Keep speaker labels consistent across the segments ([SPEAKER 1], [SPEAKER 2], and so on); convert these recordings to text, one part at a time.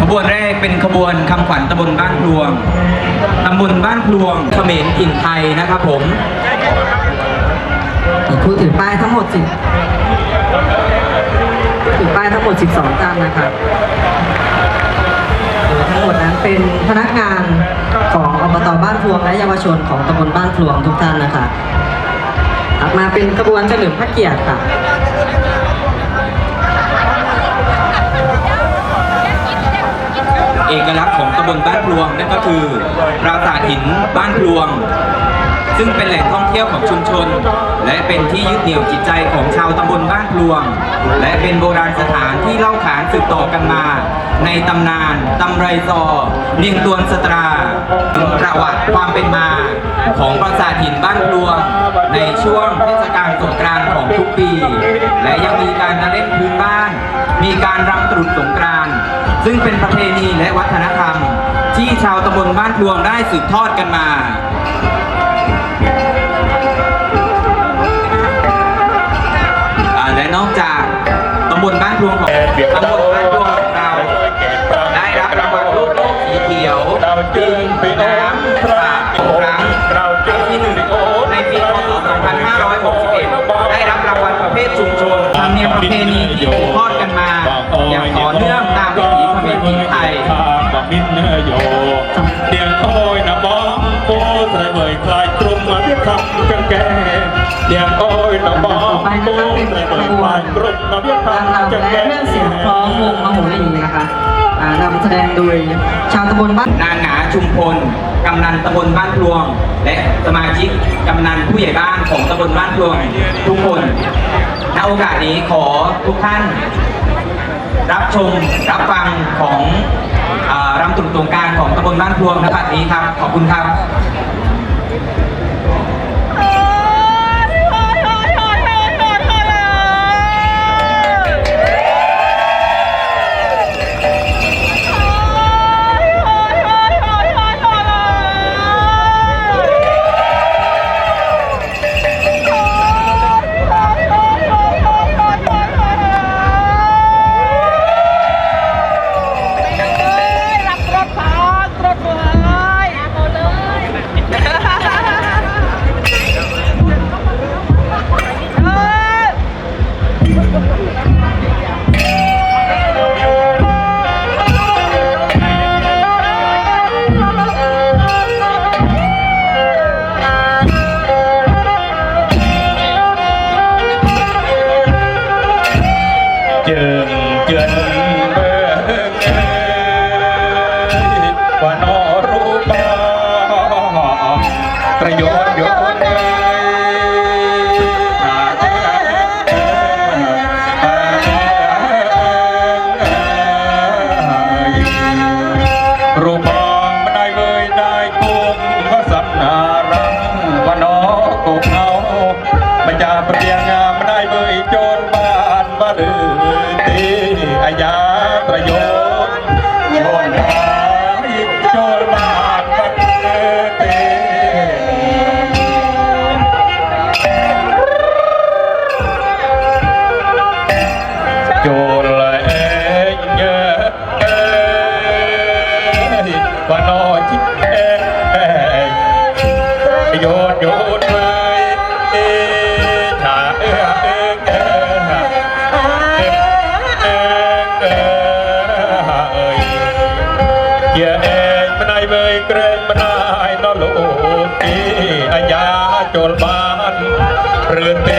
[SPEAKER 1] ขบวนแรกเป็นขบวนคำขวัญตำบลบ้านพลวงตำบลบ้านพลวงเขมรถิ่นไทยนะครับผม
[SPEAKER 2] ผู้ถือป้ายทั้งหมดสิถือป้ายทั้งหมด 12ท่านนะครับทั้งหมดนั้นเป็นพนักงานของอบตบ้านพลวงและเยาวชนของตำบลบ้านพลวงทุกท่านนะคะถัดมาเป็นขบวนเฉลิมพระเกียรติค่ะ
[SPEAKER 1] เอกลักษณ์ของตำบลบ้านพลวงนั่นก็คือปราสาทหินบ้านพลวง ซึ่งเป็นแหล่งท่องเที่ยวของชุมชน และเป็นที่ยึดเหนี่ยวจิตใจของชาวตำบลบ้านพลวง และเป็นโบราณสถานที่เล่าขานสืบต่อกันมา ในตำนานตำไรซอเนียงตวนสตราถึงประวัติความเป็นมาของปราสาทหินบ้านพลวง ในช่วงเทศกาลสงกรานต์ของทุกปี และยังมีการเล่นพื้นบ้าน มีการรำตรุษสงกรานต์ซึ่งเป็นประเพณีและวัฒนธรรม ที่ชาวตำบลบ้านพลวงได้สืบทอดกันมาและนอกจากตำบลบ้านพลวงของตำบลบ้านพลวงของเราได้รับรางวัลลูกโลกสีเขียวจึงปีน้ำ ชุมชนธรรมเนียมประเพณีที่สืบทอดกันมา อย่างต่อเนื่องตามวิถีเขมรถิ่นไทย
[SPEAKER 3] บักมินเนอโยเดียงโอยนะบ้องโอ้ใส่เบยคลายตรุมมาที่ทำกันแก่เดียงโอยนะบ้องโอ้ใส่เบยคลายตรุมมาที่
[SPEAKER 2] การ
[SPEAKER 3] ทำกัน
[SPEAKER 2] รำและ
[SPEAKER 3] แก่
[SPEAKER 2] เครื่องเสียงคล้องวงมโหรีนะคะอ่านำแสดงโดยชาวตำบลบ้าน
[SPEAKER 1] นางหงาชุมพลกำนันตำบลบ้านพลวง และสมาชิกกำนันผู้ใหญ่บ้านของตำบลบ้านพลวงทุกคน ณโอกาสนี้ขอทุกท่าน รับชมรับฟังของอรำตรุ่ตรงการของตำบลบ้านพวงณบัดนี้ครับ ขอบคุณครับ
[SPEAKER 3] โจรบ้านเรือนเต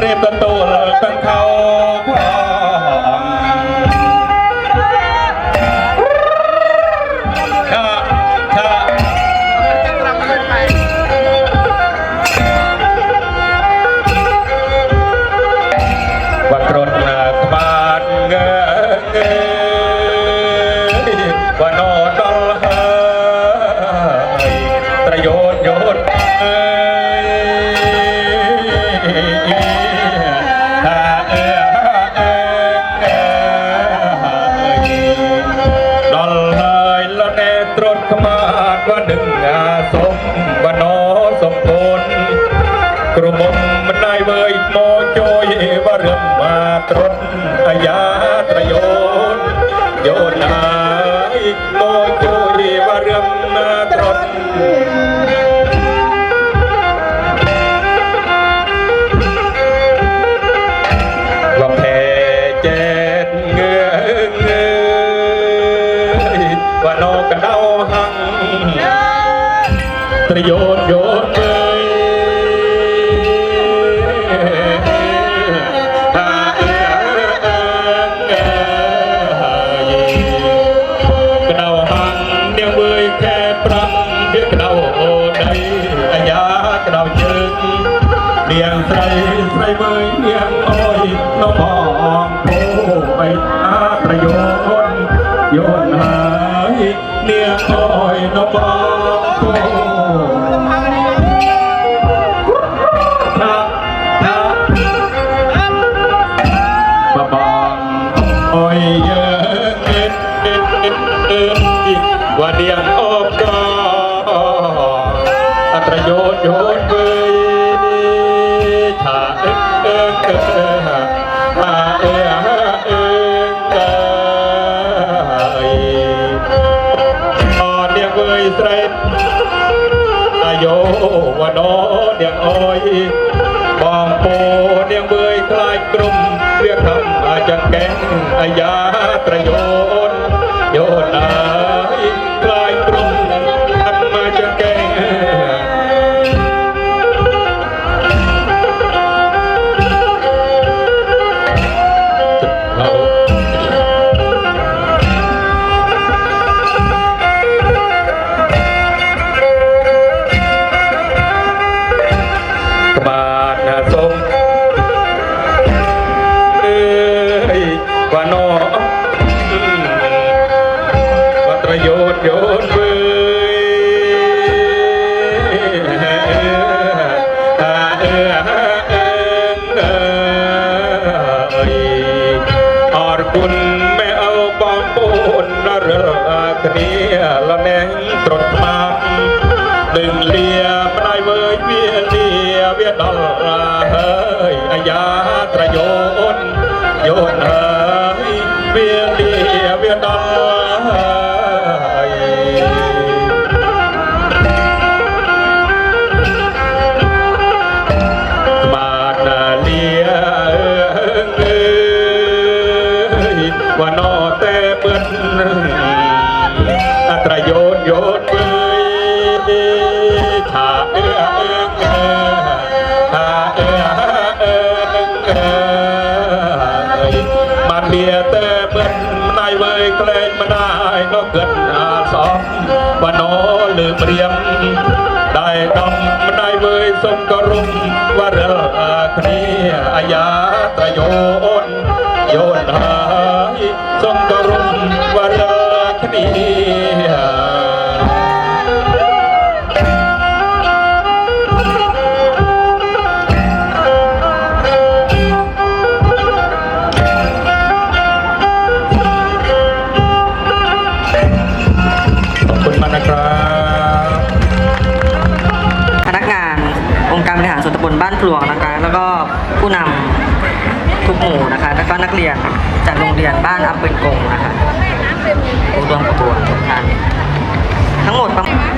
[SPEAKER 3] ព្រៀបទទួលកង្ខោផងឆាឆាបាត់ក្រត់ណាក្បាទងើងើបាណោដល់ហើយត្រយោតយោតអើ อาญาตรโยนโยนนายโมโจยว่าเรื่องมาตรนว่าแพ้เจ็ดเงยเงยว่านอกกันเดาหังตรโยนโย น้องมองโผไปอาตระโยชนโยนหายเดียงอ้อยน้องมองโผนะนะบะบางโอ้ยเยอะเอ็ดเอ็ดเอ็ดเอ็ดอีกว่าเดียงออกก็อัตรโยนโยนเบยชา อ้อยบองโปเนียงเบยคลายกลุ่มเรียกคำอาจจะแกงอายาตระโยนโยนนา รือคเนียละแนงตรนมาหนึ่งเลียปลายเวยเวียเลีย ได้ก็เกิดอาสองว่านอลืมเรียม ได้ดำได้เวยสมกรุมว่าเรือคนีอาญาตระโยนโยนหายสมกรุมว่าเรือคนี
[SPEAKER 2] พลวงนะคะ แล้วก็ผู้นำทุกหมู่นะคะ แล้วก็นักเรียนจากโรงเรียนบ้านอัปเปิลกงนะคะผู้ร่วมขบวนทุกท่านทั้งหมดประมาณ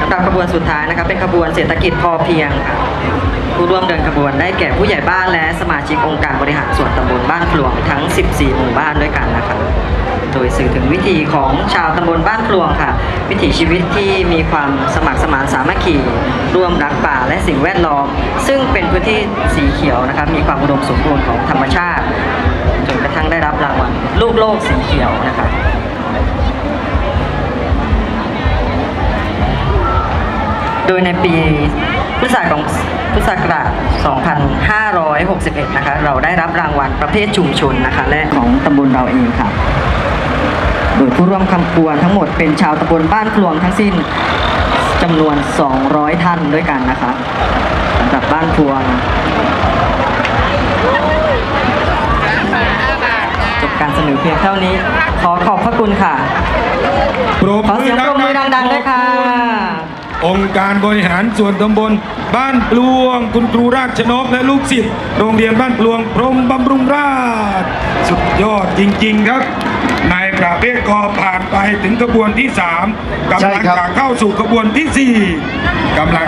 [SPEAKER 2] ลำดับขบวนสุดท้ายนะคะเป็นขบวนเศรษฐกิจพอเพียงค่ะผู้ร่วมเดินขบวนได้แก่ผู้ใหญ่บ้านและสมาชิกองค์การบริหารส่วนตำบลบ้านพลวงทั้ง 14 หมู่บ้านด้วยกันนะคะ สื่อถึงวิถีของชาวตำบลบ้านพลวงค่ะ วิถีชีวิตที่มีความสมัครสมานสามัคคีร่วมรักป่าและสิ่งแวดล้อม ซึ่งเป็นพื้นที่สีเขียวนะคะมีความอุดมสมบูรณ์ของธรรมชาติจนกระทั่งได้รับรางวัลลูกโลกสีเขียวนะคะโดยในปีพุทธศักราชพุทธศักราช 2561 นะคะ เราได้รับรางวัลประเภทชุมชนนะคะ และของตำบลเราเองค่ะ โดยผู้ร่วมคำกวนทั้งหมดเป็นชาวตำบลบ้านพลวงทั้งสิ้นจำนวน 200 ท่านด้วยกันนะคะสำหรับบ้านพลวงจบการเสนอเพียงเท่านี้ ขอขอบพระคุณค่ะ
[SPEAKER 4] ปรบ
[SPEAKER 2] ขอเสียงปรบมือดังๆด้วยค่ะ
[SPEAKER 4] องค์การบริหารส่วนตำบล บ้านปลวง คุณครูราชนกและลูกศิษย์โรงเรียนบ้านปลวง พรหมบำรุงราช สุดยอดจริง ๆ ครับนายประเภทกอผ่านไปถึงขบวนที่ 3กำ
[SPEAKER 3] ใช่
[SPEAKER 4] ลัง
[SPEAKER 3] ครับ
[SPEAKER 4] จะเข้าสู่ขบวนที่ 4กำลัง